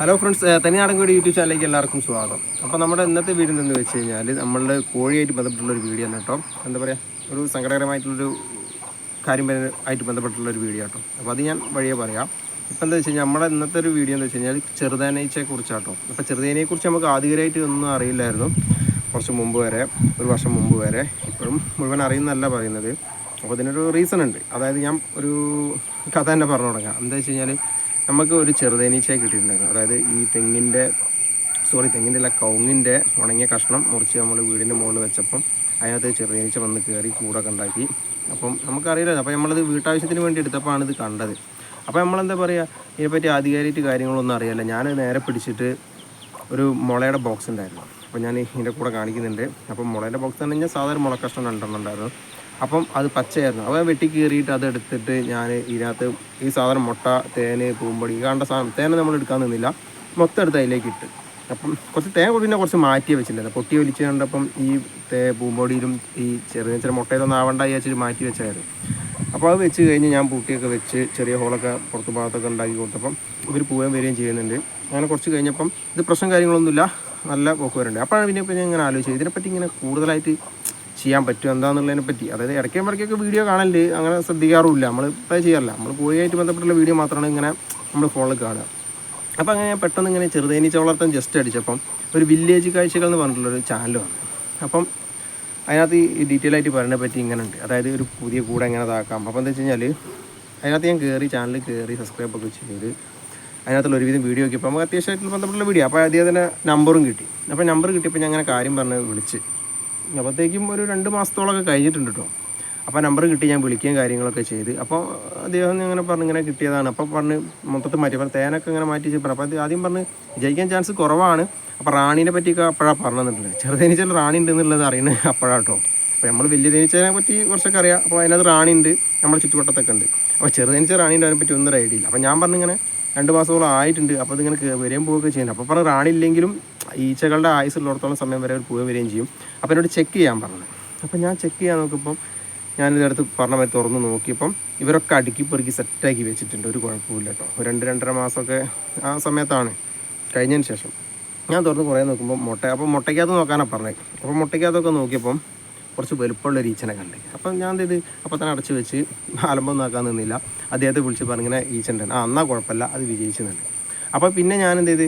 Hello friends തനിനാടൻ കോഴി YouTube ചാനലിലേക്ക് എല്ലാവർക്കും സ്വാഗതം. അപ്പോൾ നമ്മുടെ ഇന്നത്തെ വീഡിയോ എന്ന് വെച്ച് കഴിഞ്ഞാൽ നമ്മളുടെ കോഴിയായിട്ട് ബന്ധപ്പെട്ടുള്ള ഒരു വീഡിയോ ആണ് കേട്ടോ. എന്താ പറയുക ഒരു സങ്കടകരമായിട്ടുള്ളൊരു കാര്യം ആയിട്ട് ബന്ധപ്പെട്ടുള്ള ഒരു വീഡിയോ കേട്ടോ. അപ്പോൾ അത് ഞാൻ വഴിയെ പറയാം. ഇപ്പം എന്താ വെച്ച് കഴിഞ്ഞാൽ നമ്മുടെ ഇന്നത്തെ ഒരു വീഡിയോ എന്ന് വെച്ച് കഴിഞ്ഞാൽ ചെറുതേനീച്ചയെ കുറിച്ചാട്ടോ. അപ്പോൾ ചെറുതേനയെക്കുറിച്ച് നമുക്ക് ആധികാരികമായിട്ട് ഒന്നും അറിയില്ലായിരുന്നു. കുറച്ച് മുമ്പ് വരെ ഒരു വർഷം മുമ്പ് വരെ. ഇപ്പോഴും മുഴുവൻ അറിയുന്നതല്ല പറയുന്നത്. അപ്പോൾ അതിനൊരു റീസൺ ഉണ്ട്. അതായത് ഞാൻ ഒരു കഥ തന്നെ പറഞ്ഞു തുടങ്ങാം. എന്താ വെച്ച് കഴിഞ്ഞാൽ നമുക്ക് ഒരു ചെറുതേനീച്ചയെ കിട്ടിയിട്ടുണ്ടായിരുന്നു. അതായത് ഈ തെങ്ങിന്റെ സോറി തെങ്ങിന്റെ അല്ല കൗങ്ങിന്റെ ഉണങ്ങിയ കഷ്ണം മുറിച്ച് നമ്മൾ വീടിന്റെ മുകളിൽ വെച്ചപ്പം അതിനകത്ത് ചെറുതേനീച്ച വന്ന് കയറി കൂടൊക്കെ ഉണ്ടാക്കി. അപ്പം നമുക്കറിയില്ല അപ്പോൾ നമ്മളത് വീട്ടാവശ്യത്തിന് വേണ്ടി എടുത്തപ്പോഴാണ് ഇത് കണ്ടത്. അപ്പോൾ നമ്മളെന്താ പറയുക ഇതിനെപ്പറ്റി ആധികാരികമായിട്ട് കാര്യങ്ങളൊന്നും അറിയില്ല. ഞാൻ നേരെ പിടിച്ചിട്ട് ഒരു മുളയുടെ ബോക്സ് ഉണ്ടായിരുന്നു. അപ്പോൾ ഞാൻ ഇതിന്റെ കൂടെ കാണിക്കുന്നുണ്ട്. അപ്പം മുളയുടെ ബോക്സ് എന്ന് പറഞ്ഞാൽ സാധാരണ മുളക്കഷ്ണം കഷ്ണം രണ്ടെണ്ണം ഉണ്ടായിരുന്നു. അപ്പം അത് പച്ചയായിരുന്നു. അപ്പോൾ വെട്ടി കീറിയിട്ട് അത് എടുത്തിട്ട് ഞാൻ ഇതിനകത്ത് ഈ സാധനം മുട്ട തേന് പൂമ്പൊടി കാണേണ്ട സാധനം തേന നമ്മൾ എടുക്കാൻ നിന്നില്ല. മൊത്തം എടുത്ത് അതിലേക്ക് ഇട്ട്. അപ്പം കുറച്ച് തേൻ പിന്നെ കുറച്ച് മാറ്റി വെച്ചിട്ടുണ്ടായിരുന്നു. പൊട്ടി വലിച്ചു കണ്ടപ്പം ഈ തേ പൂമ്പൊടിയിലും ഈ ചെറിയ ചെറിയ മുട്ടയിലൊന്നും ആവണ്ട വിചാരിച്ചിട്ട് മാറ്റി വെച്ചായിരുന്നു അപ്പോൾ അത് വെച്ച് കഴിഞ്ഞ് ഞാൻ പൂട്ടിയൊക്കെ വെച്ച് ചെറിയ ഹോളൊക്കെ പുറത്ത് ഭാഗത്തൊക്കെ ഉണ്ടാക്കി കൊടുത്തപ്പം ഇവർ പോവുകയും വരികയും ചെയ്യുന്നുണ്ട്. അങ്ങനെ കുറച്ച് കഴിഞ്ഞപ്പം ഇത് പ്രശ്നം കാര്യങ്ങളൊന്നുമില്ല. നല്ല പോക്ക് വരുന്നുണ്ട്. അപ്പോഴാണ് പിന്നെ ഞാൻ ഇങ്ങനെ ആലോചിച്ചത്. ഇതിനെപ്പറ്റി ഇങ്ങനെ കൂടുതലായിട്ട് ചെയ്യാൻ പറ്റും എന്താണെന്നുള്ളതിനെ പറ്റി. അതായത് ഇടയ്ക്കും ഇടയ്ക്കൊക്കെ വീഡിയോ കാണലുണ്ട് അങ്ങനെ ശ്രദ്ധിക്കാറുമില്ല. നമ്മൾ ഇപ്പോൾ ചെയ്യാറില്ല. നമ്മൾ കോഴിയായിട്ട് ബന്ധപ്പെട്ടുള്ള വീഡിയോ മാത്രമാണ് ഇങ്ങനെ നമ്മൾ ഫോണിൽ കാണുക അപ്പോൾ അങ്ങനെ പെട്ടെന്ന് ഇങ്ങനെ ചെറുതേനീച്ച വളർത്താൻ ജസ്റ്റ് അടിച്ചപ്പം ഒരു വില്ലേജ് കാഴ്ചകൾ എന്ന് പറഞ്ഞിട്ടുള്ളൊരു ചാനൽ വന്നു. അപ്പം അതിനകത്ത് ഈ ഡീറ്റെയിൽ ആയിട്ട് പറയുന്നതിനെ പറ്റി ഇങ്ങനെ ഉണ്ട്. അതായത് ഒരു പുതിയ കൂടെ എങ്ങനെ ഇതാക്കാം. അപ്പോൾ എന്താ വെച്ച് കഴിഞ്ഞാൽ അതിനകത്ത് ഞാൻ കയറി ചാനൽ കയറി സബ്സ്ക്രൈബ് ഒക്കെ ചെയ്ത് അതിനകത്തുള്ള ഒരുവിധം വീഡിയോ ഒക്കെ ഇപ്പോൾ നമുക്ക് അത്യാവശ്യമായിട്ട് ബന്ധപ്പെട്ടുള്ള വീഡിയോ അപ്പോൾ അദ്ദേഹത്തിന്റെ നമ്പറും കിട്ടി. അപ്പോൾ നമ്പർ കിട്ടിയപ്പോൾ ഞാൻ അങ്ങനെ കാര്യം പറഞ്ഞ് വിളിച്ച്. അപ്പോഴത്തേക്കും ഒരു രണ്ട് മാസത്തോളമൊക്കെ കഴിഞ്ഞിട്ടുണ്ട് കേട്ടോ അപ്പോൾ നമ്പർ കിട്ടി ഞാൻ വിളിക്കുകയും കാര്യങ്ങളൊക്കെ ചെയ്ത്. അപ്പോൾ അദ്ദേഹം ഇങ്ങനെ പറഞ്ഞ് ഇങ്ങനെ കിട്ടിയതാണ്. അപ്പോൾ പറഞ്ഞ് മൊത്തത്തിൽ മാറ്റി പറഞ്ഞു തേനൊക്കെ ഇങ്ങനെ മാറ്റി വെച്ച് പറഞ്ഞു. അപ്പോൾ ആദ്യം പറഞ്ഞ് ജയിക്കാൻ ചാൻസ് കുറവാണ്. അപ്പോൾ റാണീനെ പറ്റിയൊക്കെ അപ്പോഴാണ് പറഞ്ഞു തന്നിട്ടുള്ളത് ചെറുതേനീച്ചയിൽ റാണി ഉണ്ട് എന്നുള്ളത് അറിയുന്നത് അപ്പോഴാണ് കേട്ടോ അപ്പോൾ നമ്മൾ വലിയ തേനീച്ചതിനെ പറ്റി കുറച്ചൊക്കെ അറിയാം. അപ്പോൾ അതിനകത്ത് റാണി ഉണ്ട് നമ്മുടെ ചുറ്റുവട്ടത്തൊക്കെ ഉണ്ട്. അപ്പോൾ ചെറുതേനീച്ച റാണീന്റെ അതിനെ പറ്റി ഒന്നും ഐഡിയ ഇല്ല. അപ്പോൾ ഞാൻ പറഞ്ഞിങ്ങനെ രണ്ട് മാസത്തോളം ആയിട്ടുണ്ട്. അപ്പോൾ ഇതിങ്ങനെ വരെയും പോവുകയൊക്കെ ചെയ്യുന്നത് അപ്പോൾ പറഞ്ഞ് റാണി ഇല്ലെങ്കിലും ഈച്ചകളുടെ ആയുസുള്ളിടത്തോളം സമയം വരെ അവർ പോവുകയും വരികയും ചെയ്യും. അപ്പോൾ എന്നോട് ചെക്ക് ചെയ്യാൻ പറഞ്ഞത് അപ്പോൾ ഞാൻ ചെക്ക് ചെയ്യാൻ നോക്കിയപ്പം ഞാനിതെടുത്ത് പറഞ്ഞ മാതിരി തുറന്ന് നോക്കിയപ്പം ഇവരൊക്കെ അടുക്കി പെറുക്കി സെറ്റാക്കി വെച്ചിട്ടുണ്ട്. ഒരു കുഴപ്പമില്ല കേട്ടോ ഒരു രണ്ട് രണ്ടര മാസമൊക്കെ ആ സമയത്താണ്. കഴിഞ്ഞതിന് ശേഷം ഞാൻ തുറന്ന് കുറേ നോക്കുമ്പോൾ മുട്ട അപ്പോൾ മുട്ടയ്ക്കകത്ത് നോക്കാനാണ് പറഞ്ഞത് അപ്പോൾ മുട്ടയ്ക്കകത്തൊക്കെ നോക്കിയപ്പം കുറച്ച് വലുപ്പമുള്ള ഒരു ഈച്ചനെ കണ്ട്. അപ്പം ഞാൻ ചെയ്ത് അപ്പോൾ തന്നെ അടച്ച് വെച്ച് ആലമ്പം നോക്കാൻ നിന്നില്ല. അദ്ദേഹത്തെ വിളിച്ച് പറഞ്ഞിങ്ങനെ ഈച്ചന്റെ ആ എന്നാൽ കുഴപ്പമില്ല. അത് വിജയിച്ചെന്നുണ്ട് അപ്പോൾ പിന്നെ ഞാൻ എന്ത് ചെയ്ത്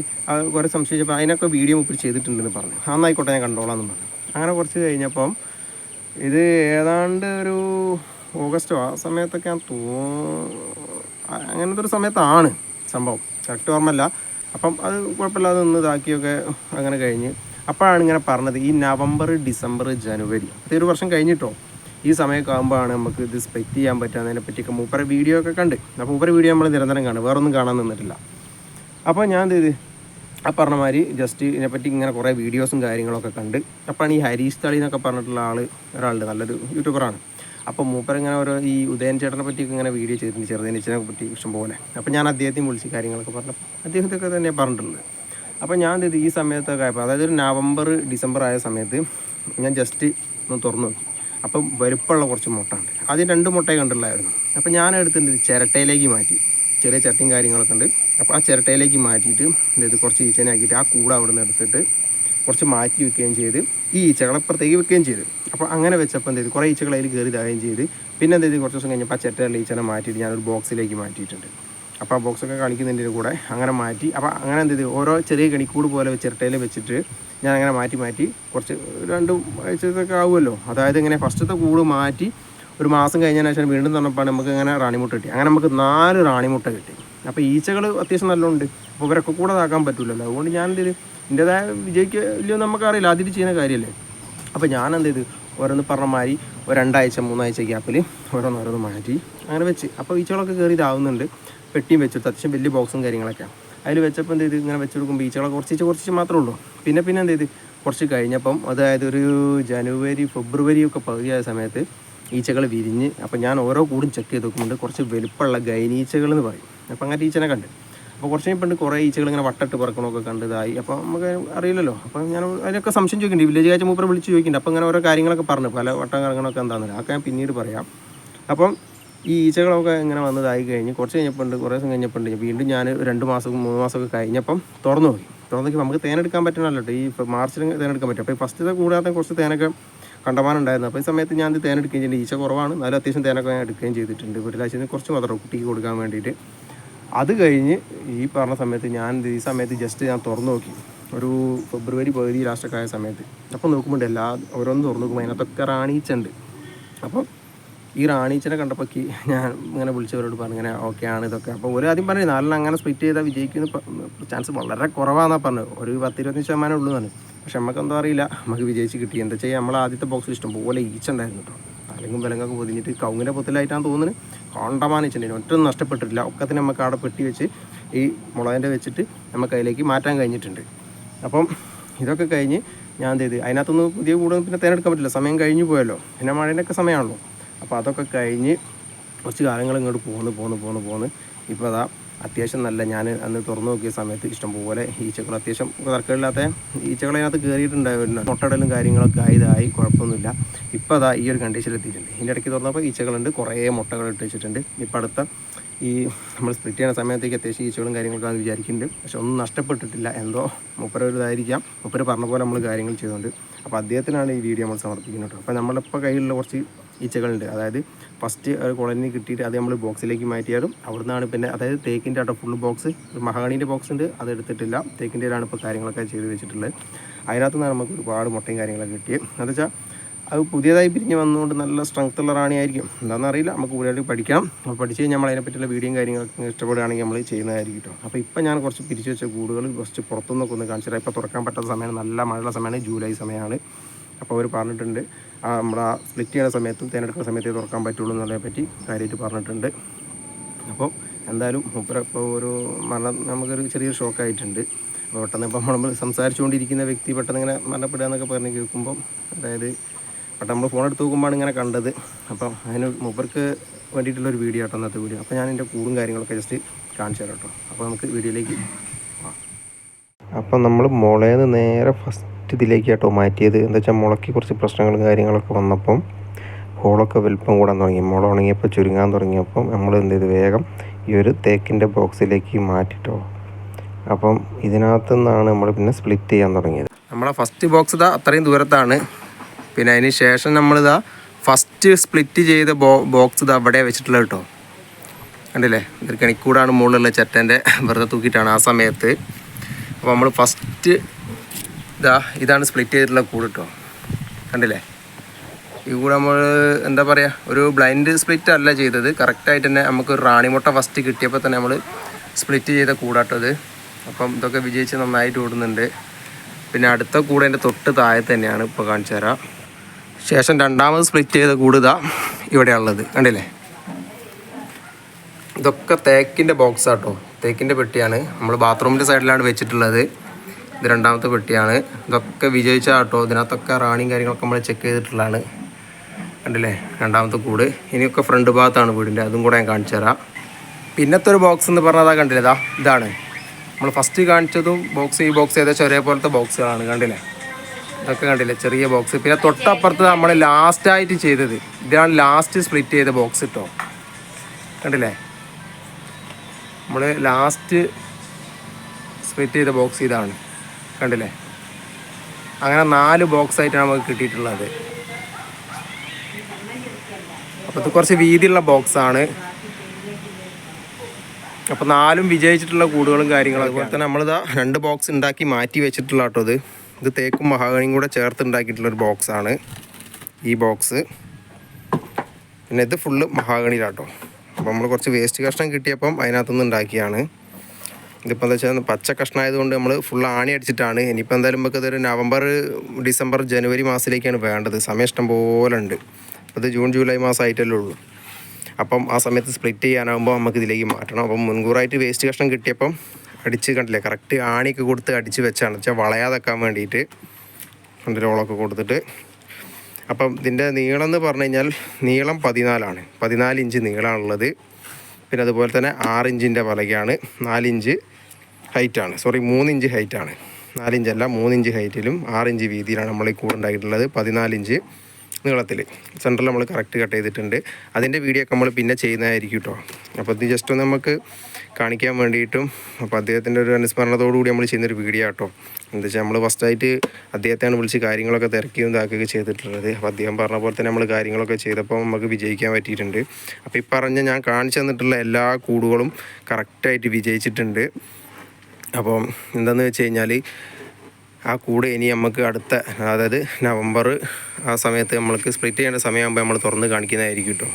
കുറേ സംശയിച്ചപ്പോൾ അതിനൊക്കെ വീഡിയോ മുപ്പിൽ ചെയ്തിട്ടുണ്ടെന്ന് പറഞ്ഞു. ആ എന്നായിക്കോട്ടെ ഞാൻ കണ്ടോളാം എന്ന് പറഞ്ഞു. അങ്ങനെ കുറച്ച് കഴിഞ്ഞപ്പം ഇത് ഏതാണ്ട് ഒരു ഓഗസ്റ്റോ ആ സമയത്തൊക്കെ ഞാൻ തോ അങ്ങനത്തെ ഒരു സമയത്താണ് സംഭവം. കറക്റ്റ് ഓർമ്മല്ല അപ്പം അത് കുഴപ്പമില്ലാതെ ഒന്ന് ഇതാക്കിയൊക്കെ അങ്ങനെ കഴിഞ്ഞ്. അപ്പോഴാണ് ഇങ്ങനെ പറഞ്ഞത് ഈ നവംബർ ഡിസംബർ ജനുവരി. അത് ഒരു വർഷം കഴിഞ്ഞിട്ടോ? ഈ സമയമൊക്കെ ആകുമ്പോഴാണ് നമുക്ക് ഇത് സ്പെക്റ്റ് ചെയ്യാൻ പറ്റുക. പറ്റിയൊക്കെ മൂപ്പര വീഡിയോ ഒക്കെ കണ്ട്. അപ്പോൾ മൂപ്പര വീഡിയോ നമ്മൾ നിരന്തരം കാണും. വേറൊന്നും കാണാൻ നിന്നിട്ടില്ല. അപ്പോൾ ഞാൻ എന്ത് ചെയ്ത്? ആ പറഞ്ഞ മാതിരി ജസ്റ്റ് ഇതിനെപ്പറ്റി ഇങ്ങനെ കുറേ വീഡിയോസും കാര്യങ്ങളൊക്കെ കണ്ട് അപ്പോഴാണ് ഈ ഹരീഷ് തളി എന്നൊക്കെ പറഞ്ഞിട്ടുള്ള ആൾ ഒരാളുണ്ട് നല്ലൊരു യൂട്യൂബറാണ് അപ്പോൾ മൂപ്പർ ഇങ്ങനെ ഓരോ ഈ ഉദയൻ ചേട്ടനെ പറ്റിയൊക്കെ ഇങ്ങനെ വീഡിയോ ചെയ്തിട്ടുണ്ട് ചെറുതേനീച്ചനെ പറ്റി ഇഷ്ടം പോലെ. അപ്പോൾ ഞാൻ അദ്ദേഹത്തെയും വിളിച്ച് കാര്യങ്ങളൊക്കെ പറഞ്ഞപ്പോൾ അദ്ദേഹത്തൊക്കെ തന്നെ പറഞ്ഞിട്ടുള്ളത്. അപ്പോൾ ഞാൻ എന്ത് ഈ സമയത്തൊക്കെ ആയപ്പോൾ അതായത് ഒരു നവംബർ ഡിസംബർ ആയ സമയത്ത് ഞാൻ ജസ്റ്റ് ഒന്ന് തുറന്നു നോക്കി. അപ്പം വലുപ്പമുള്ള കുറച്ച് മുട്ട ഉണ്ട് ആദ്യം രണ്ട് മുട്ടയെ കണ്ടുള്ളായിരുന്നു അപ്പോൾ ഞാൻ എടുത്തിട്ട് ചിരട്ടയിലേക്ക് മാറ്റി. ചെറിയ ചിരട്ടയും കാര്യങ്ങളൊക്കെ ഉണ്ട്. അപ്പോൾ ആ ചിരട്ടയിലേക്ക് മാറ്റിയിട്ട് ഇത് കുറച്ച് ഈച്ചനെ ആക്കിയിട്ട് ആ കൂട് അവിടെ നിന്ന് എടുത്തിട്ട് കുറച്ച് മാറ്റി വെക്കുകയും ചെയ്ത് ഈ ഈച്ചകളെ പുറത്തേക്ക് വെക്കുകയും ചെയ്ത്. അപ്പോൾ അങ്ങനെ വെച്ചപ്പോൾ എന്ത് ചെയ്തു? കുറേ ഈച്ചകൾ അതിൽ കയറി ഇതാകുകയും ചെയ്ത്. പിന്നെ എന്ത് ചെയ്തു? കുറച്ച് ദിവസം കഴിഞ്ഞപ്പോൾ ആ ചിരട്ടയുള്ള ഈച്ചനെ മാറ്റിയിട്ട് ഞാനൊരു ബോക്സിലേക്ക് മാറ്റിയിട്ടുണ്ട്. അപ്പോൾ ആ ബോക്സൊക്കെ കാണിക്കുന്നതിന്റെ കൂടെ അങ്ങനെ മാറ്റി അപ്പോൾ അങ്ങനെ എന്ത് ചെയ്തു? ഓരോ ചെറിയ കണിക്കൂട് പോലെ ചിരട്ടയിൽ വെച്ചിട്ട് ഞാൻ അങ്ങനെ മാറ്റി മാറ്റി കുറച്ച് രണ്ട് ആഴ്ചത്തൊക്കെ ആവുമല്ലോ. അതായത് ഇങ്ങനെ ഫസ്റ്റത്തെ കൂട് മാറ്റി ഒരു മാസം കഴിഞ്ഞതിന് ശേഷം വീണ്ടും തന്നപ്പോൾ നമുക്ക് ഇങ്ങനെ റാണിമുട്ട കിട്ടി. അങ്ങനെ നമുക്ക് നാല് റാണിമുട്ട കിട്ടി. അപ്പോൾ ഈച്ചകൾ അത്യാവശ്യം നല്ലോണ്ട്. അപ്പോൾ ഇവരൊക്കെ കൂടെ ഇതാക്കാൻ പറ്റില്ലല്ലോ അതുകൊണ്ട് ചെയ്തു എന്റെതായ വിജയിക്കുക ഇല്ലയോ നമുക്കറിയില്ല. അതിൽ ചെയ്യുന്ന കാര്യമല്ലേ അപ്പോൾ ഞാൻ എന്ത് ചെയ്ത് ഓരോന്ന് പറഞ്ഞ മാതിരി ഒരു രണ്ടാഴ്ച മൂന്നാഴ്ച ഗ്യാപ്പിൽ ഓരോന്ന് ഓരോന്ന് മാറ്റി അങ്ങനെ വെച്ച്. അപ്പോൾ ഈച്ചകളൊക്കെ കയറി ഇതാവുന്നുണ്ട്. പെട്ടിയും വെച്ചു അത്യാവശ്യം വലിയ ബോക്സും കാര്യങ്ങളൊക്കെ. അതിൽ വെച്ചപ്പോൾ എന്ത് ചെയ്ത് ഇങ്ങനെ വെച്ച് കൊടുക്കുമ്പോൾ ഈച്ചകളൊക്കെ കുറച്ച് കുറച്ച് മാത്രമേ ഉള്ളൂ. പിന്നെ പിന്നെ എന്ത് ചെയ്ത് കുറച്ച് കഴിഞ്ഞപ്പം അതായത് ഒരു ജനുവരി ഫെബ്രുവരി ഒക്കെ പകുതിയായ സമയത്ത് ഈച്ചകൾ വിരിഞ്ഞ് അപ്പോൾ ഞാൻ ഓരോ കൂടും ചെക്ക് ചെയ്ത് നോക്കുന്നുണ്ട്. കുറച്ച് വലുപ്പമുള്ള ഗൈനീച്ചകൾ എന്ന് പറയും. അപ്പം അങ്ങനെ ഈച്ചനെ കണ്ട്. അപ്പോൾ കുറച്ച് കഴിഞ്ഞിട്ട് കുറേ ഈച്ചകൾ ഇങ്ങനെ വട്ടട്ട് പറക്കണമൊക്കെ കണ്ടതായി അപ്പോൾ നമുക്ക് അറിയില്ലല്ലോ. അപ്പോൾ ഞാൻ അതിനൊക്കെ സംശയം ചോദിക്കുന്നുണ്ട്. വില്ലേജ് കാഴ്ച മൂപ്പറെ വിളിച്ച് ചോദിക്കുന്നുണ്ട്. അപ്പോൾ അങ്ങനെ ഓരോ കാര്യങ്ങളൊക്കെ പറഞ്ഞു. പല വട്ടം കറങ്ങണമൊക്കെ എന്താണെന്ന് അതൊക്കെ ഞാൻ പിന്നീട് പറയാം. അപ്പം ഈ ഈച്ചകളൊക്കെ ഇങ്ങനെ വന്നതായി കഴിഞ്ഞ് കുറച്ച് കഴിഞ്ഞപ്പോൾ കുറേ ദിവസം കഴിഞ്ഞപ്പോൾ വീണ്ടും ഞാൻ രണ്ട് മാസം മൂന്ന് മാസമൊക്കെ കഴിഞ്ഞപ്പം തുറന്നു പോയി തുറന്നു നമുക്ക് തേനെടുക്കാൻ പറ്റണമല്ലോ ഈ മാർച്ചിൽ തേനെടുക്കാൻ പറ്റും. അപ്പോൾ ഈ ഫസ്റ്റത്തെ കൂടാതെ കുറച്ച് തേനൊക്കെ കണ്ടമാനം ഉണ്ടായിരുന്നു അപ്പോൾ ഈ സമയത്ത് ഞാൻ തേൻ എടുക്കുകയും ചെയ്യുന്നത് ഈച്ച കുറവാണ്. എന്നാലും അത്യാവശ്യം തേനൊക്കെ ഞാൻ എടുക്കുകയും ചെയ്തിട്ടുണ്ട്. വീട്ടിലാഴ്ചയിൽ കുറച്ച് മാത്രം കുട്ടിക്ക് കൊടുക്കാൻ വേണ്ടിയിട്ട്. അത് കഴിഞ്ഞ് ഈ പറഞ്ഞ സമയത്ത് ഞാൻ ഈ സമയത്ത് ജസ്റ്റ് ഞാൻ തുറന്നു നോക്കി. ഒരു ഫെബ്രുവരി പകുതി ലാസ്റ്റൊക്കെ ആയ സമയത്ത്. അപ്പോൾ നോക്കുമ്പോൾ എല്ലാ ഓരോന്ന് തുറന്നു നോക്കുമ്പോൾ അതിനകത്തൊക്കെ റാണീച്ചുണ്ട്. അപ്പം ഈ റാണീച്ചനെ കണ്ടപ്പോൾ ഞാൻ ഇങ്ങനെ വിളിച്ചവരോട് പറഞ്ഞു ഇങ്ങനെ ഓക്കെ ആണ് ഇതൊക്കെ. അപ്പോൾ ഒരു ആദ്യം പറഞ്ഞു നാലെണ്ണം അങ്ങനെ സ്പ്ലിറ്റ് ചെയ്താൽ വിജയിക്കുന്ന ചാൻസ് വളരെ കുറവാണെന്നാണ് പറഞ്ഞത്. ഒരു പത്ത് ഇരുപത്തഞ്ച് ശതമാനം ഉള്ളൂ എന്നാണ് പക്ഷെ നമുക്ക് എന്തോ അറിയില്ല. നമുക്ക് വിജയിച്ച് കിട്ടി. എന്താ ചെയ്യുക നമ്മൾ ആദ്യത്തെ ബോക്സിൽ ഇഷ്ടം പോലെ ഈച്ച ഉണ്ടായിരുന്നു കേട്ടോ അല്ലെങ്കിൽ വിലങ്ങൊക്കെ പൊതിഞ്ഞിട്ട് കൗങ്ങിന്റെ പൊത്തിലായിട്ടാണ് തോന്നുന്നത് കോണ്ടമാനിച്ചിട്ടുണ്ടായിരുന്നു ഒറ്റൊന്നും നഷ്ടപ്പെട്ടിട്ടില്ല. ഒക്കത്തിന് നമുക്ക് അവിടെ പെട്ടി വെച്ച് ഈ മുളകിന്റെ വെച്ചിട്ട് നമുക്ക് അതിലേക്ക് മാറ്റാൻ കഴിഞ്ഞിട്ടുണ്ട്. അപ്പം ഇതൊക്കെ കഴിഞ്ഞ് ഞാൻ എന്ത് ചെയ്ത്? അതിനകത്തൊന്നും പുതിയ കൂടുതൽ പിന്നെ തേനെടുക്കാൻ പറ്റില്ല. സമയം കഴിഞ്ഞു പോയല്ലോ. പിന്നെ മഴേന്റെ ഒക്കെ സമയമാണല്ലോ അപ്പോൾ അതൊക്കെ കഴിഞ്ഞ് കുറച്ച് കാലങ്ങൾ ഇങ്ങോട്ട് പോന്ന് പോന്ന് പോന്ന് പോന്ന്. ഇപ്പോൾ അതാ അത്യാവശ്യം നല്ല ഞാൻ അന്ന് തുറന്നു നോക്കിയ സമയത്ത് ഇഷ്ടംപോലെ ഈച്ചകൾ അത്യാവശ്യം തർക്കമില്ലാത്ത ഈച്ചകൾ അതിനകത്ത് കയറിയിട്ടുണ്ടായിരുന്നു മുട്ടടലും കാര്യങ്ങളൊക്കെ ആയതായി കുഴപ്പമൊന്നുമില്ല. ഇപ്പോൾ അതാ ഈ ഒരു കണ്ടീഷനിൽ എത്തിയിട്ടുണ്ട്. ഇതിന്റെ ഇടയ്ക്ക് തുറന്നപ്പോൾ ഈച്ചകളുണ്ട് കുറേ മുട്ടകൾ ഇട്ട് വെച്ചിട്ടുണ്ട്. ഇപ്പോൾ അടുത്ത ഈ നമ്മൾ സ്പ്ലിറ്റ് ചെയ്യുന്ന സമയത്തേക്ക് അത്യാവശ്യം ഈച്ചകളും കാര്യങ്ങളൊക്കെ അത് വിചാരിക്കുന്നുണ്ട്. പക്ഷെ ഒന്നും നഷ്ടപ്പെട്ടിട്ടില്ല. എന്തോ മുപ്പര ഒരു ഇതായിരിക്കാം. മുപ്പര് പറഞ്ഞ പോലെ നമ്മൾ കാര്യങ്ങൾ ചെയ്തുകൊണ്ട് അപ്പോൾ അദ്ദേഹത്തിനാണ് ഈ വീഡിയോ നമ്മൾ സമർപ്പിക്കുന്നത് അപ്പോൾ നമ്മളിപ്പോൾ കയ്യിലുള്ള കുറച്ച് ഈച്ചകളുണ്ട്. അതായത് ഫസ്റ്റ് ഒരു കുളനി കിട്ടിയിട്ട് അത് നമ്മൾ ബോക്സിലേക്ക് മാറ്റിയാലും അവിടുന്നാണ് പിന്നെ അതായത് തേക്കിന്റെ ആട്ടോ ഫുൾ ബോക്സ് മഹാഗണീന്റെ ബോക്സ് ഉണ്ട് അത് എടുത്തിട്ടില്ല. തേക്കിന്റെയിലാണ് ഇപ്പോൾ കാര്യങ്ങളൊക്കെ ചെയ്ത് വെച്ചിട്ടുള്ളത്. അതിനകത്ത് നിന്നാണ് നമുക്ക് ഒരുപാട് മുട്ടയും കാര്യങ്ങളൊക്കെ കിട്ടിയത്. എന്ന് വെച്ചാൽ അത് പുതിയതായി പിരിഞ്ഞ് വന്നുകൊണ്ട് നല്ല സ്ട്രെങ്ത് ഉള്ള റാണിയായിരിക്കും. എന്താണെന്ന് അറിയില്ല നമുക്ക് കൂടുതലായിട്ട് പഠിക്കാം അപ്പോൾ പഠിച്ച് കഴിഞ്ഞാൽ നമ്മൾ അതിനെപ്പറ്റിയുള്ള വീഡിയോയും കാര്യങ്ങളൊക്കെ ഇഷ്ടപ്പെടുകയാണെങ്കിൽ നമ്മൾ ചെയ്യുന്നതായിരിക്കും കേട്ടോ അപ്പോൾ ഇപ്പം ഞാൻ കുറച്ച് പിരിച്ചു വെച്ച കൂടുകൾ കുറച്ച് പുറത്തുനിന്നൊക്കെ ഒന്ന് കാണിച്ചു ഇപ്പോൾ തുറക്കാൻ പറ്റാത്ത സമയമാണ് നല്ല മഴയുള്ള സമയമാണ് ജൂലൈ സമയമാണ്. അപ്പോൾ അവർ പറഞ്ഞിട്ടുണ്ട് ആ നമ്മുടെ ആ സ്പ്ലിറ്റ് ചെയ്യുന്ന സമയത്തും തേനെടുക്കുന്ന സമയത്തേ തുറക്കാൻ പറ്റുള്ളൂ എന്നുള്ളതിനെ പറ്റി കാര്യമായിട്ട് പറഞ്ഞിട്ടുണ്ട്. അപ്പോൾ എന്തായാലും മൂപ്പര ഇപ്പോൾ ഒരു മരണം നമുക്കൊരു ചെറിയൊരു ഷോക്കായിട്ടുണ്ട് അപ്പോൾ പെട്ടെന്ന് ഇപ്പം നമ്മൾ സംസാരിച്ചുകൊണ്ടിരിക്കുന്ന വ്യക്തി പെട്ടെന്ന് ഇങ്ങനെ മരണപ്പെടുക എന്നൊക്കെ പറഞ്ഞ് കേൾക്കുമ്പം അതായത് പെട്ടെന്ന് നമ്മൾ ഫോൺ എടുത്ത് നോക്കുമ്പോഴാണ് ഇങ്ങനെ കണ്ടത്. അപ്പം അതിന് മൂപ്പർക്ക് വേണ്ടിയിട്ടുള്ളൊരു വീഡിയോ ആട്ടോ അന്നത്തെ വീഡിയോ അപ്പോൾ ഞാൻ എന്റെ കൂടും കാര്യങ്ങളൊക്കെ ജസ്റ്റ് കാണിച്ചു തരാം കേട്ടോ. അപ്പോൾ നമുക്ക് വീഡിയോയിലേക്ക് അപ്പം നമ്മൾ മുളയിൽ നിന്ന് നേരെ ഫസ്റ്റ് ഇതിലേക്ക് കേട്ടോ മാറ്റിയത്. എന്താ വെച്ചാൽ മുളയ്ക്ക് കുറച്ച് പ്രശ്നങ്ങളും കാര്യങ്ങളൊക്കെ വന്നപ്പം ഹോളൊക്കെ വലിപ്പം കൂടാൻ തുടങ്ങി. മുള ഉണങ്ങിയപ്പോൾ ചുരുങ്ങാൻ തുടങ്ങിയപ്പം നമ്മൾ എന്ത് ചെയ്ത്? വേഗം ഈ ഒരു തേക്കിന്റെ ബോക്സിലേക്ക് മാറ്റിട്ടോ. അപ്പം ഇതിനകത്തു നിന്നാണ് നമ്മൾ പിന്നെ സ്പ്ലിറ്റ് ചെയ്യാൻ തുടങ്ങിയത്. നമ്മളെ ഫസ്റ്റ് ബോക്സ് ഇതാ അത്രയും ദൂരത്താണ്. പിന്നെ അതിന് ശേഷം നമ്മളിതാ ഫസ്റ്റ് സ്പ്ലിറ്റ് ചെയ്ത ബോ ബോക്സ് ഇതാ അവിടെ വെച്ചിട്ടുള്ളത് കേട്ടോ. കണ്ടില്ലേ? ഇതൊരു കണിക്കൂടാണ് മുകളിലുള്ള ചെറ്റന്റെ വെറുതെ തൂക്കിയിട്ടാണ് ആ സമയത്ത്. അപ്പോൾ നമ്മൾ ഫസ്റ്റ് ഇതാ ഇതാണ് സ്പ്ലിറ്റ് ചെയ്തിട്ടുള്ള കൂട് കേട്ടോ കണ്ടില്ലേ? ഈ കൂടെ നമ്മൾ എന്താ പറയുക ഒരു ബ്ലൈൻഡ് സ്പ്ലിറ്റ് അല്ല ചെയ്തത്. കറക്റ്റായിട്ട് തന്നെ നമുക്ക് റാണിമുട്ട ഫസ്റ്റ് കിട്ടിയപ്പോൾ തന്നെ നമ്മൾ സ്പ്ലിറ്റ് ചെയ്ത കൂടാട്ടത് അപ്പം ഇതൊക്കെ വിജയിച്ച് നന്നായിട്ട് ഓടുന്നുണ്ട്. പിന്നെ അടുത്ത കൂടേന്റെ തൊട്ട് താഴെ തന്നെയാണ് ഇപ്പോൾ കാണിച്ചു തരാം. ശേഷം രണ്ടാമത് സ്പ്ലിറ്റ് ചെയ്ത കൂടുതാ ഇവിടെയുള്ളത് കണ്ടില്ലേ? ഇതൊക്കെ തേക്കിന്റെ ബോക്സാട്ടോ തേക്കിന്റെ പെട്ടിയാണ്. നമ്മൾ ബാത്റൂമിന്റെ സൈഡിലാണ് വെച്ചിട്ടുള്ളത്. ഇത് രണ്ടാമത്തെ പെട്ടിയാണ്. ഇതൊക്കെ വിജയിച്ച ആട്ടോ. ഇതിനകത്തൊക്കെ റാണിയും കാര്യങ്ങളൊക്കെ നമ്മൾ ചെക്ക് ചെയ്തിട്ടുള്ളതാണ്. കണ്ടില്ലേ? രണ്ടാമത്തെ കൂട്. ഇനിയൊക്കെ ഫ്രണ്ട് ഭാഗത്താണ് വീടിന്റെ അതും കൂടെ ഞാൻ കാണിച്ചു തരാം. പിന്നത്തെ ഒരു ബോക്സ് എന്ന് പറഞ്ഞാൽ അതാ കണ്ടില്ലേ? ഇതാ ഇതാണ്. നമ്മൾ ഫസ്റ്റ് കാണിച്ചതും ബോക്സ് ഈ ബോക്സ് ഏകദേശം ഒരേപോലത്തെ ബോക്സുകളാണ് കണ്ടില്ലേ? ഇതൊക്കെ കണ്ടില്ലേ? ചെറിയ ബോക്സ് പിന്നെ തൊട്ടപ്പുറത്ത് നമ്മൾ ലാസ്റ്റായിട്ട് ചെയ്തത്. ഇതാണ് ലാസ്റ്റ് സ്പ്ലിറ്റ് ചെയ്ത ബോക്സ് കേട്ടോ കണ്ടില്ലേ? നമ്മൾ ലാസ്റ്റ് സ്പ്ലിറ്റ് ചെയ്ത ബോക്സ് ഇതാണ്. കണ്ടില്ലേ? അങ്ങനെ നാല് ബോക്സ് ആയിട്ടാണ് നമുക്ക് കിട്ടിയിട്ടുള്ളത്. അപ്പോൾ ഇത് കുറച്ച് വീതിയുള്ള ബോക്സാണ് അപ്പോൾ നാലും വിജയിച്ചിട്ടുള്ള കൂടുകളും കാര്യങ്ങളും അതുപോലെ തന്നെ നമ്മളിതാ രണ്ട് ബോക്സ് ഉണ്ടാക്കി മാറ്റി വെച്ചിട്ടുള്ള കേട്ടോ ഇത്. ഇത് തേക്കും മഹാഗണിയും കൂടെ ചേർത്ത് ഉണ്ടാക്കിയിട്ടുള്ള ഒരു ബോക്സാണ് ഈ ബോക്സ് പിന്നെ ഇത് ഫുള്ള് മഹാഗണിയിലാട്ടോ. അപ്പോൾ നമ്മൾ കുറച്ച് വേസ്റ്റ് കഷ്ണം കിട്ടിയപ്പം അതിനകത്തുനിന്ന് ഉണ്ടാക്കിയാണ്. ഇതിപ്പോൾ എന്താ വെച്ചാൽ പച്ച കഷ്ണമായതുകൊണ്ട് നമ്മൾ ഫുൾ ആണി അടിച്ചിട്ടാണ്. ഇനിയിപ്പോൾ എന്തായാലും നമുക്ക് ഇതൊരു നവംബർ ഡിസംബർ ജനുവരി മാസത്തിലേക്കാണ് വേണ്ടത്. സമയം ഇഷ്ടം പോലെ ഉണ്ട്. അത് ജൂൺ ജൂലൈ മാസമായിട്ടല്ലേ ഉള്ളൂ. അപ്പം ആ സമയത്ത് സ്പ്ലിറ്റ് ചെയ്യാനാകുമ്പോൾ നമുക്ക് ഇതിലേക്ക് മാറ്റണം. അപ്പം മുൻകൂറായിട്ട് വേസ്റ്റ് കഷ്ണം കിട്ടിയപ്പം അടിച്ച് കണ്ടില്ലേ? കറക്റ്റ് ആണിയൊക്കെ കൊടുത്ത് അടിച്ച് വെച്ചാണ്. വെച്ചാൽ വളയാതെക്കാൻ വേണ്ടിയിട്ട് രണ്ട് രോളൊക്കെ കൊടുത്തിട്ട്. അപ്പം ഇതിന്റെ നീളം എന്ന് പറഞ്ഞു കഴിഞ്ഞാൽ നീളം പതിനാലാണ്. പതിനാല് ഇഞ്ച് നീളമാണുള്ളത് പിന്നെ അതുപോലെ തന്നെ ആറിഞ്ചിന്റെ വലകയാണ് നാലിഞ്ച് ഹൈറ്റാണ്. സോറി മൂന്നിഞ്ച് ഹൈറ്റാണ്. നാലിഞ്ചല്ല മൂന്നിഞ്ച് ഹൈറ്റിലും ആറിഞ്ച് വീതിയിലാണ് നമ്മൾ ഈ കൂടുണ്ടാക്കിയിട്ടുള്ളത് പതിനാലിഞ്ച് നീളത്തിൽ സെന്ററിൽ നമ്മൾ കറക്റ്റ് കട്ട് ചെയ്തിട്ടുണ്ട്. അതിന്റെ വീഡിയോ ഒക്കെ നമ്മൾ പിന്നെ ചെയ്യുന്നതായിരിക്കും കേട്ടോ അപ്പോൾ ഇത് ജസ്റ്റ് ഒന്ന് നമുക്ക് കാണിക്കാൻ വേണ്ടിയിട്ടും അപ്പോൾ അദ്ദേഹത്തിന്റെ ഒരു അനുസ്മരണത്തോടു കൂടി നമ്മൾ ചെയ്യുന്നൊരു വീഡിയോ കേട്ടോ എന്താ വെച്ചാൽ നമ്മൾ ഫസ്റ്റായിട്ട് അദ്ദേഹത്തെയാണ് വിളിച്ച് കാര്യങ്ങളൊക്കെ തിരക്കിയും ഇതാക്കുകയൊക്കെ ചെയ്തിട്ടുള്ളത്. അപ്പോൾ അദ്ദേഹം പറഞ്ഞ പോലെ തന്നെ നമ്മൾ കാര്യങ്ങളൊക്കെ ചെയ്തപ്പോൾ നമുക്ക് വിജയിക്കാൻ പറ്റിയിട്ടുണ്ട്. അപ്പോൾ ഈ പറഞ്ഞ ഞാൻ കാണിച്ചു തന്നിട്ടുള്ള എല്ലാ കൂടുകളും കറക്റ്റായിട്ട് വിജയിച്ചിട്ടുണ്ട്. അപ്പം എന്താണെന്ന് വെച്ച് കഴിഞ്ഞാൽ ആ കൂടെ ഇനി നമുക്ക് അടുത്ത അതായത് നവംബർ ആ സമയത്ത് നമ്മൾക്ക് സ്പ്ലിറ്റ് ചെയ്യേണ്ട സമയമാകുമ്പോൾ നമ്മൾ തുറന്ന് കാണിക്കുന്നതായിരിക്കും കേട്ടോ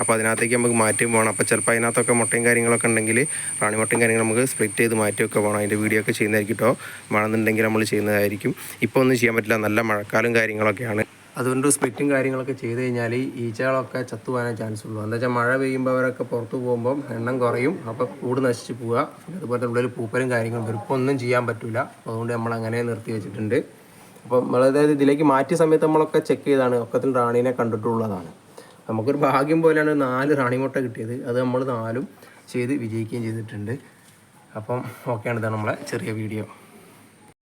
അപ്പോൾ അതിനകത്തേക്ക് നമുക്ക് മാറ്റം വേണം. അപ്പോൾ ചിലപ്പോൾ അതിനകത്തൊക്കെ മുട്ടയും കാര്യങ്ങളൊക്കെ ഉണ്ടെങ്കിൽ റാണി മുട്ടയും കാര്യങ്ങൾ നമുക്ക് സ്പ്ലിറ്റ് ചെയ്ത് മാറ്റിയൊക്കെ വേണം അതിന്റെ വീഡിയോ ഒക്കെ ചെയ്യുന്നതായിരിക്കും കേട്ടോ വേണമെന്നുണ്ടെങ്കിൽ നമ്മൾ ചെയ്യുന്നതായിരിക്കും. ഇപ്പോൾ ഒന്നും ചെയ്യാൻ പറ്റില്ല. നല്ല മഴക്കാലം കാര്യങ്ങളൊക്കെയാണ്. അതുകൊണ്ട് സ്പ്ലിറ്റും കാര്യങ്ങളൊക്കെ ചെയ്ത് കഴിഞ്ഞാൽ ഈച്ചകളൊക്കെ ചത്തുപോകാൻ ചാൻസ് ഉള്ളൂ. എന്താ വെച്ചാൽ മഴ പെയ്യുമ്പോൾ അവരൊക്കെ പുറത്ത് പോകുമ്പം എണ്ണം കുറയും. അപ്പോൾ കൂട് നശിച്ച് പോവുക. പിന്നെ അതുപോലെ തന്നെ ഉള്ളിൽ പൂപ്പലും കാര്യങ്ങളും വരും. ഇപ്പോൾ ഒന്നും ചെയ്യാൻ പറ്റില്ല അതുകൊണ്ട് നമ്മൾ അങ്ങനെ നിർത്തി വെച്ചിട്ടുണ്ട്. അപ്പം നമ്മൾ അതായത് ഇതിലേക്ക് മാറ്റിയ സമയത്ത് നമ്മളൊക്കെ ചെക്ക് ചെയ്താണ്. ഒക്കത്തിൽ റാണീനെ കണ്ടിട്ടുള്ളതാണ്. നമുക്കൊരു ഭാഗ്യം പോലെയാണ് നാല് റാണിമുട്ട കിട്ടിയത്. അത് നമ്മൾ നാലും ചെയ്ത് വിജയിക്കുകയും ചെയ്തിട്ടുണ്ട്. അപ്പം ഓക്കെയാണ് ഇതാണ് നമ്മളെ ചെറിയ വീഡിയോ